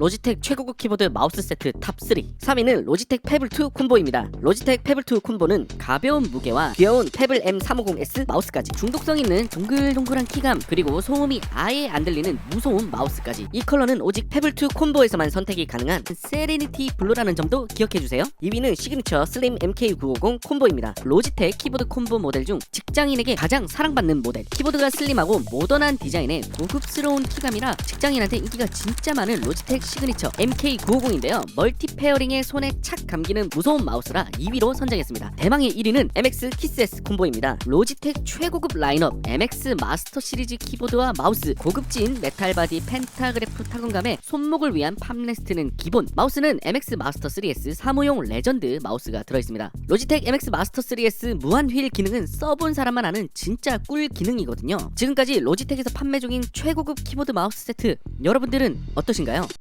로지텍 최고급 키보드 마우스 세트 탑3 3위는 로지텍 페블2 콤보입니다. 로지텍 페블2 콤보는 가벼운 무게와 귀여운 페블 M350S 마우스까지 중독성 있는 동글동글한 키감 그리고 소음이 아예 안 들리는 무소음 마우스까지. 이 컬러는 오직 페블2 콤보에서만 선택이 가능한 세레니티 블루라는 점도 기억해주세요. 2위는 시그니처 슬림 MK950 콤보입니다. 로지텍 키보드 콤보 모델 중 직장인에게 가장 사랑받는 모델. 키보드가 슬림하고 모던한 디자인에 고급스러운 키감이라 직장인한테 인기가 진짜 많은 로지텍 시그니처 MK950인데요. 멀티 페어링에 손에 착 감기는 무서운 마우스라 2위로 선정했습니다. 대망의 1위는 MX 키스S 콤보입니다. 로지텍 최고급 라인업 MX 마스터 시리즈 키보드와 마우스 고급진 메탈 바디 펜타그래프 타건감에 손목을 위한 팜레스트는 기본. 마우스는 MX 마스터 3S 사무용 레전드 마우스가 들어있습니다. 로지텍 MX 마스터 3S 무한 휠 기능은 써본 사람만 아는 진짜 꿀 기능이거든요. 지금까지 로지텍에서 판매 중인 최고급 키보드 마우스 세트 여러분들은 어떠신가요?